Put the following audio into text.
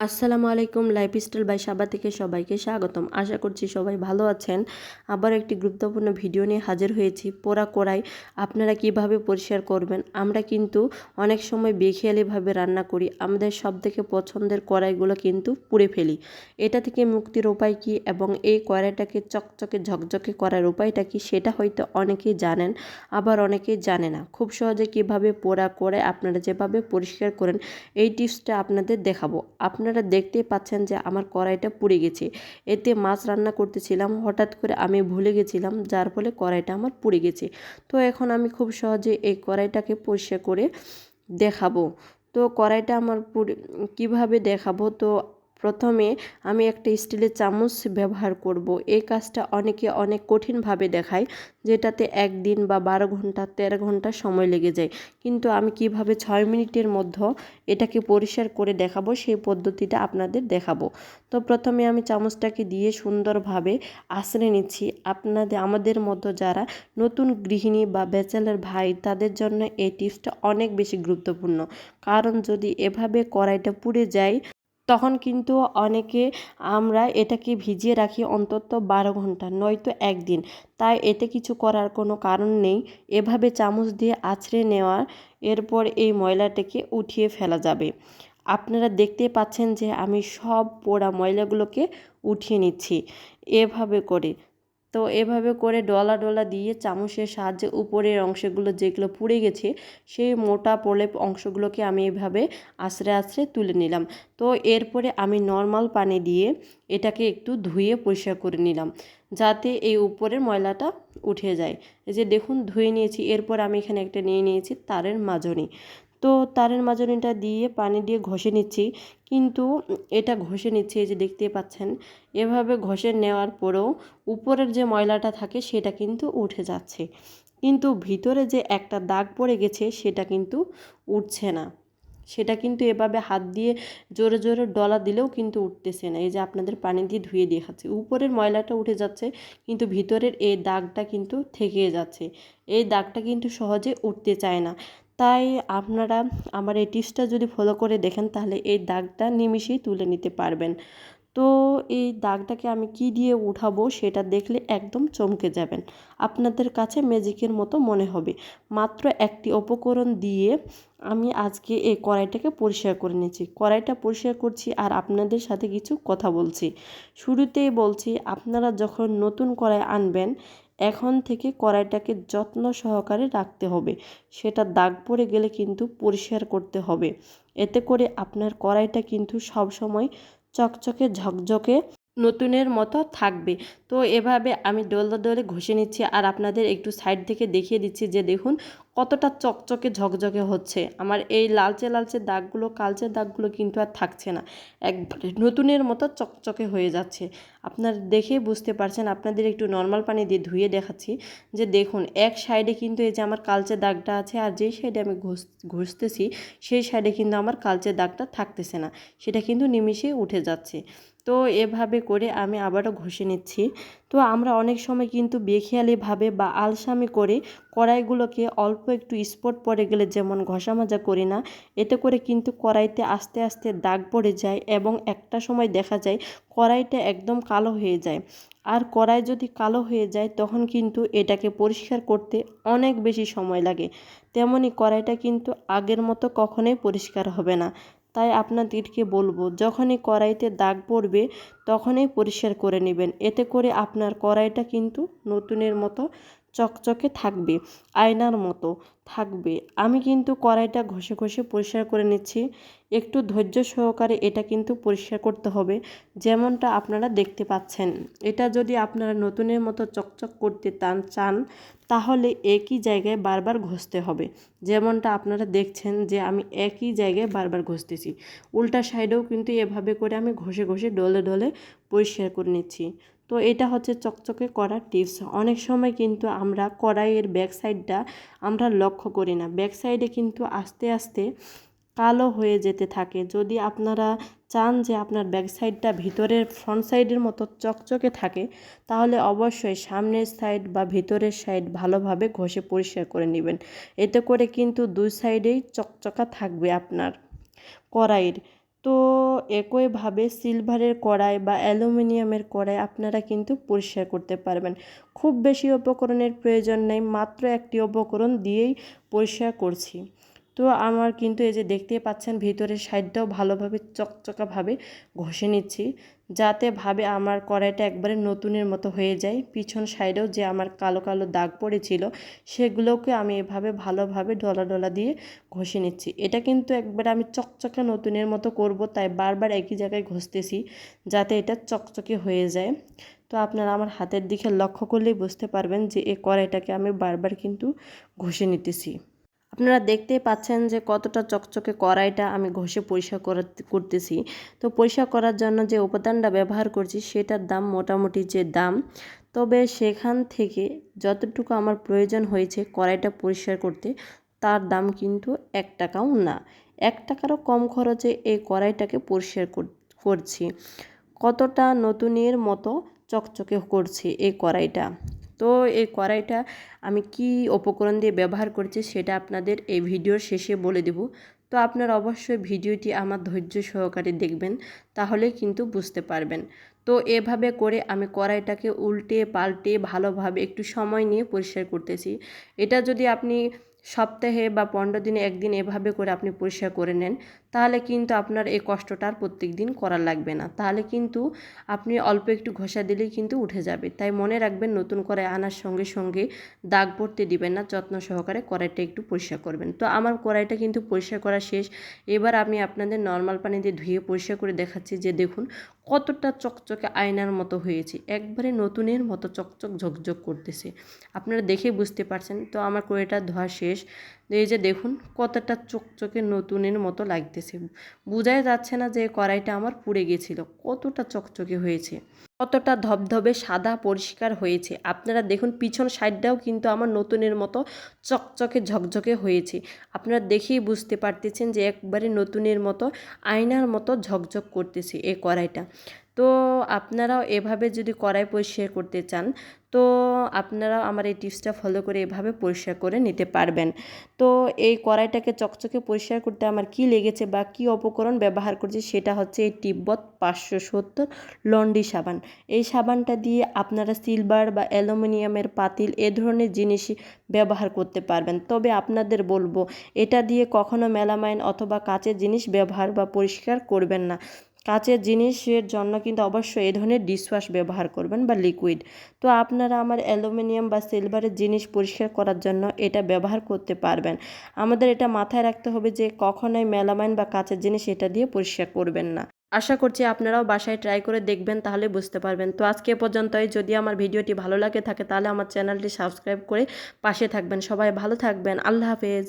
আসসালামু আলাইকুম life style by সাবা থেকে সবাইকে স্বাগতম। আশা করছি সবাই ভালো আছেন। আবার একটি গুরুত্বপূর্ণ ভিডিও নিয়ে হাজির হয়েছি, পোড়া কড়াই। আপনারা কীভাবে পরিষ্কার করবেন? আমরা কিন্তু অনেক সময় বেখেয়ালিভাবে রান্না করি। আমাদের সব থেকে পছন্দের কড়াইগুলো কিন্তু পুড়ে ফেলি। এটা থেকে মুক্তির উপায় কি এবং এই কড়াইটাকে চকচকে, ঝকঝকে করার উপায়টা কি সেটা হয়তো অনেকেই জানেন, আবার অনেকেই জানে না। খুব সহজে কীভাবে পোড়া করে আপনারা যেভাবে পরিষ্কার করেন, এই টিপসটা আপনাদের দেখাবো। আপনার আপনারা দেখতেই পাচ্ছেন যে আমার কড়াইটা পুড়ে গেছে। এতে মাছ রান্না করতেছিলাম, হঠাৎ করে আমি ভুলে গেছিলাম, যার ফলে কড়াইটা আমার পুড়ে গেছে। তো এখন আমি খুব সহজে এই কড়াইটাকে পরিষ্কার করে দেখাবো। তো কড়াইটা আমার পুড়ে, কীভাবে দেখাবো? তো প্রথমে আমি একটা স্টিলের চামচ ব্যবহার করব। এই কাজটা অনেকে অনেক কঠিনভাবে দেখায়, যেটাতে একদিন বা বারো ঘণ্টা, তেরো ঘণ্টা সময় লেগে যায়। কিন্তু আমি কীভাবে ছয় মিনিটের মধ্যে এটাকে পরিষ্কার করে দেখাবো, সেই পদ্ধতিটা আপনাদের দেখাবো। তো প্রথমে আমি চামচটাকে দিয়ে সুন্দরভাবে আশ্রে নিচ্ছি। আপনাদের, আমাদের মতো যারা নতুন গৃহিণী বা ব্যাচেলার ভাই, তাদের জন্য এই টিপসটা অনেক বেশি গুরুত্বপূর্ণ। কারণ যদি এভাবে কড়াইটা পুড়ে যায় তখন কিন্তু অনেকে আমরা এটাকে ভিজিয়ে রাখি অন্তত বারো ঘণ্টা, নয়তো একদিন। তাই এতে কিছু করার কোনো কারণ নেই। এভাবে চামচ দিয়ে আছড়ে নেওয়া, এরপর এই ময়লাটাকে উঠিয়ে ফেলা যাবে। আপনারা দেখতে পাচ্ছেন যে আমি সব পোড়া ময়লাগুলোকে উঠিয়ে নিচ্ছি। এভাবে করে তো এভাবে করে ডলা ডলা দিয়ে চামচের সাহায্যে উপরের অংশগুলো যেগুলো পুড়ে গেছে, সেই মোটা প্রলেপ অংশগুলোকে আমি এভাবে আশ্রে আশ্রে তুলে নিলাম। তো এরপরে আমি নর্মাল পানি দিয়ে এটাকে একটু ধুয়ে পরিষ্কার করে নিলাম, যাতে এই উপরের ময়লাটা উঠে যায়। এই যে দেখুন, ধুয়ে নিয়েছি। এরপর আমি এখানে একটা নিয়ে নিয়েছি তারের মাজনি। তো তারের মাজনিটা দিয়ে পানি দিয়ে ঘষে নিচ্ছি। কিন্তু এটা ঘষে নিচ্ছি, এই যে দেখতে পাচ্ছেন, এভাবে ঘষে নেওয়ার পরেও উপরের যে ময়লাটা থাকে সেটা কিন্তু উঠে যাচ্ছে। কিন্তু ভিতরে যে একটা দাগ পড়ে গেছে সেটা কিন্তু উঠছে না। সেটা কিন্তু এভাবে হাত দিয়ে জোরে জোরে ডলা দিলেও কিন্তু উঠতেছে না। এই যে আপনাদের পানি দিয়ে ধুয়ে দেখাচ্ছে, উপরের ময়লাটা উঠে যাচ্ছে, কিন্তু ভিতরের এই দাগটা কিন্তু থেকে যাচ্ছে। এই দাগটা কিন্তু সহজে উঠতে চায় না। তাই আপনারা আমার এই টিপসটা যদি ফলো করে দেখেন, তাহলে এই দাগটা নিমিশেই তুলে নিতে পারবেন। তো এই দাগটাকে আমি কি দিয়ে উঠাবো সেটা দেখলে একদম চমকে যাবেন। আপনাদের কাছে ম্যাজিকের মতো মনে হবে। মাত্র একটি উপকরণ দিয়ে আমি আজকে এই কড়াইটাকে পরিষ্কার করে নিয়েছি। কড়াইটা পরিষ্কার করছি আর আপনাদের সাথে কিছু কথা বলছি। শুরুতেই বলছি, আপনারা যখন নতুন কড়াই আনবেন এখন থেকে কড়াইটাকে যত্ন সহকারে রাখতে হবে। সেটা দাগ পড়ে গেলে কিন্তু পরিষ্কার করতে হবে। এতে করে আপনার কড়াইটা কিন্তু সবসময় চকচকে ঝকঝকে নতুনের মতো থাকবে। তো এভাবে আমি ডোলদা ডোলে ঘষে নিচ্ছি আর আপনাদের একটু সাইড থেকে দেখিয়ে দিচ্ছি যে দেখুন কতটা চকচকে ঝকঝকে হচ্ছে। আমার এই লালচে লালচে দাগগুলো, কালচে দাগগুলো কিন্তু আর থাকছে না। একবারে নতুনের মতো চকচকে হয়ে যাচ্ছে। আপনার দেখে বুঝতে পারছেন, আপনাদের একটু নর্মাল পানি দিয়ে ধুয়ে দেখাচ্ছি যে দেখুন এক সাইডে কিন্তু এই যে আমার কালচে দাগটা আছে আর যেই সাইডে আমি ঘষ, ঘষতেছি সেই সাইডে কিন্তু আমার কালচে দাগটা থাকতেছে না। সেটা কিন্তু নিমিশে উঠে যাচ্ছে। তো এভাবে করে আমি আবারও ঘষে নিচ্ছি। তো আমরা অনেক সময় কিন্তু বেখেয়ালিভাবে বা আলসামি করে কড়াইগুলোকে অল্প একটু স্পট পড়ে গেলে যেমন ঘষা মাজা করি না, এতে করে কিন্তু কড়াইতে আস্তে আস্তে দাগ পড়ে যায় এবং একটা সময় দেখা যায় কড়াইটা একদম কালো হয়ে যায়। আর কড়াই যদি কালো হয়ে যায় তখন কিন্তু এটাকে পরিষ্কার করতে অনেক বেশি সময় লাগে। তেমনি কড়াইটা কিন্তু আগের মতো কখনোই পরিষ্কার হবে না। তাই আপনাদেরকে বলব, যখনই কড়াইতে দাগ পড়বে তখনই পরিষ্কার করে নেবেন। এতে করে আপনার কড়াইটা কিন্তু নতুনের মতো চকচকে থাকবে, আয়নার মতো থাকবে। আমি কিন্তু কড়াইটা ঘষে ঘষে পরিষ্কার করে নিচ্ছি। একটু ধৈর্য সহকারে এটা কিন্তু পরিষ্কার করতে হবে, যেমনটা আপনারা দেখতে পাচ্ছেন। এটা যদি আপনারা নতুনের মতো চকচক করতে চান, তাহলে একই জায়গায় বারবার ঘষতে হবে। যেমনটা আপনারা দেখছেন যে আমি একই জায়গায় বারবার ঘষতেছি। উল্টা সাইডেও কিন্তু এভাবে করে আমি ঘষে ঘষে ডলে ডলে পরিষ্কার করে নিচ্ছি। তো এটা হচ্ছে চকচকে করার টিপস। অনেক সময় কিন্তু আমরা কড়াইয়ের ব্যাক সাইডটা আমরা লক্ষ্য করি না। ব্যাক সাইডে কিন্তু আস্তে আস্তে কালো হয়ে যেতে থাকে। যদি আপনারা চান যে আপনার ব্যাক সাইডটা ভিতরের ফ্রন্ট সাইডের মতো চকচকে থাকে, তাহলে অবশ্যই সামনের সাইড বা ভিতরের সাইড ভালোভাবে ঘষে পরিষ্কার করে নেবেন। এতে করে কিন্তু দুই সাইডেই চকচকা থাকবে আপনার কড়াইয়ের। তো একইভাবে সিলভারের কড়াই বা অ্যালুমিনিয়ামের কড়াই আপনারা কিন্তু পরিষ্কার করতে পারবেন। খুব বেশি উপকরণের প্রয়োজন নেই, মাত্র একটি উপকরণ দিয়েই পরিষ্কার করছি। তো আমার কিন্তু এই যে দেখতেই পাচ্ছেন, ভিতরের সাইডটাও ভালোভাবে চকচকাভাবে ঘষে নিচ্ছি। যাতে ভাবে আমার কড়াইটা একবারে নতুনের মতো হয়ে যায়। পিছন সাইডেও যে আমার কালো কালো দাগ পড়েছিল, সেগুলোকে আমি এভাবে ভালোভাবে ডলা ডলা দিয়ে ঘষে নিচ্ছি। এটা কিন্তু একবারে আমি চকচকে নতুনের মতো করব, তাই বারবার একই জায়গায় ঘষতেছি, যাতে এটা চকচকে হয়ে যায়। তো আপনারা আমার হাতের দিকে লক্ষ্য করলেই বুঝতে পারবেন যে এই কড়াইটাকে আমি বারবার কিন্তু ঘষে নিতেছি। আপনারা দেখতেই পাচ্ছেন যে কতটা চকচকে কড়াইটা আমি ঘষে পরিষ্কার করতেছি। তো পরিষ্কার করার জন্য যে উপাদানটা ব্যবহার করছি সেটার দাম মোটামুটি যে দাম, তবে সেখান থেকে যতটুকু আমার প্রয়োজন হয়েছে কড়াইটা পরিষ্কার করতে, তার দাম কিন্তু এক টাকাও না। এক টাকারও কম খরচে এই কড়াইটাকে পরিষ্কার করছি। কতটা নতুনের মতো চকচকে করছি এই কড়াইটা। তো এই কড়াইটা আমি কি উপকরণ দিয়ে ব্যবহার করছি সেটা আপনাদের এই ভিডিওর শেষে বলে দেব। তো আপনারা অবশ্যই ভিডিওটি আমার ধৈর্য সহকারে দেখবেন, তাহলে কিন্তু বুঝতে পারবেন। তো এভাবে করে আমি কড়াইটাকে উল্টে পাল্টে ভালোভাবে একটু সময় নিয়ে পরিষ্কার করতেছি। এটা যদি আপনি সপ্তাহে বা পনেরো দিনে একদিন এভাবে করে আপনি পরিষ্কার করে নেন, তাহলে কিন্তু আপনার এই কষ্টটা আর প্রত্যেক দিন করা লাগবে না। তাহলে কিন্তু আপনি অল্প একটু ঘষা দিলেই কিন্তু উঠে যাবে। তাই মনে রাখবেন, নতুন করে আনার সঙ্গে সঙ্গে দাগ পড়তে দিবেন না, যত্ন সহকারে কড়াইটা একটু পরিষ্কার করবেন। তো আমার কড়াইটা কিন্তু পরিষ্কার করা শেষ। এবার আমি আপনাদের নর্মাল পানি দিয়ে ধুয়ে পরিষ্কার করে দেখাচ্ছি যে দেখুন কতটা চকচকে আয়নার মতো হয়েছে। একবারে নতুনের মতো চকচক ঝকঝক করতেছে। আপনারা দেখে বুঝতে পারছেন। তো আমার কড়াইটা ধোয়া শেষ। এই যে দেখুন, কতটা চকচকে নতুনের মতো লাগতেছে। বোঝাই যাচ্ছে না যে কড়াইটা আমার পুড়ে গেছিল, কতটা চকচকে হয়েছে, কতটা ধবধবে সাদা পরিষ্কার হয়েছে। আপনারা দেখুন, পিছন সাইডটাও কিন্তু আমার নতুনের মতো চকচকে ঝকঝকে হয়েছে। আপনারা দেখেই বুঝতে পারতেছেন যে একবারে নতুনের মতো, আয়নার মতো ঝকঝক করতেছে এই কড়াইটা। তো আপনারাও এভাবে যদি কড়াই পরিষ্কার করতে চান তো আপনারা আমার এই টিপসটা ফলো করে এভাবে পরিষ্কার করে নিতে পারবেন। তো এই কড়াইটাকে চকচকে পরিষ্কার করতে আমার কি লেগেছে বা কি উপকরণ ব্যবহার করছি সেটা হচ্ছে এই টিব্বত পাঁচশো সত্তর লন্ডি সাবান। এই সাবানটা দিয়ে আপনারা সিলভার বা অ্যালুমিনিয়ামের পাতিল এ ধরনের জিনিসই ব্যবহার করতে পারবেন। তবে আপনাদের বলব, এটা দিয়ে কখনো মেলামাইন অথবা কাচের জিনিস ব্যবহার বা পরিষ্কার করবেন না। কাচের জিনিসের জন্য কিন্তু অবশ্যই এই ধরনের ডিশওয়াশ ব্যবহার করবেন বা লিকুইড তো আপনারা আমার অ্যালুমিনিয়াম বা সিলভারের জিনিস পরিষ্কার করার জন্য এটা ব্যবহার করতে পারবেন। আমাদের এটা মাথায় রাখতে হবে যে কখনোই মেলামাইন বা কাচের জিনিস এটা দিয়ে পরিষ্কার করবেন না। আশা করছি আপনারাও বাসায় ট্রাই করে দেখবেন, তাহলে বুঝতে পারবেন। তো আজকে পর্যন্তই। যদি আমার ভিডিওটি ভালো লাগে থাকে, তাহলে আমার চ্যানেলটি সাবস্ক্রাইব করে পাশে থাকবেন। সবাই ভালো থাকবেন। আল্লাহ হাফেজ।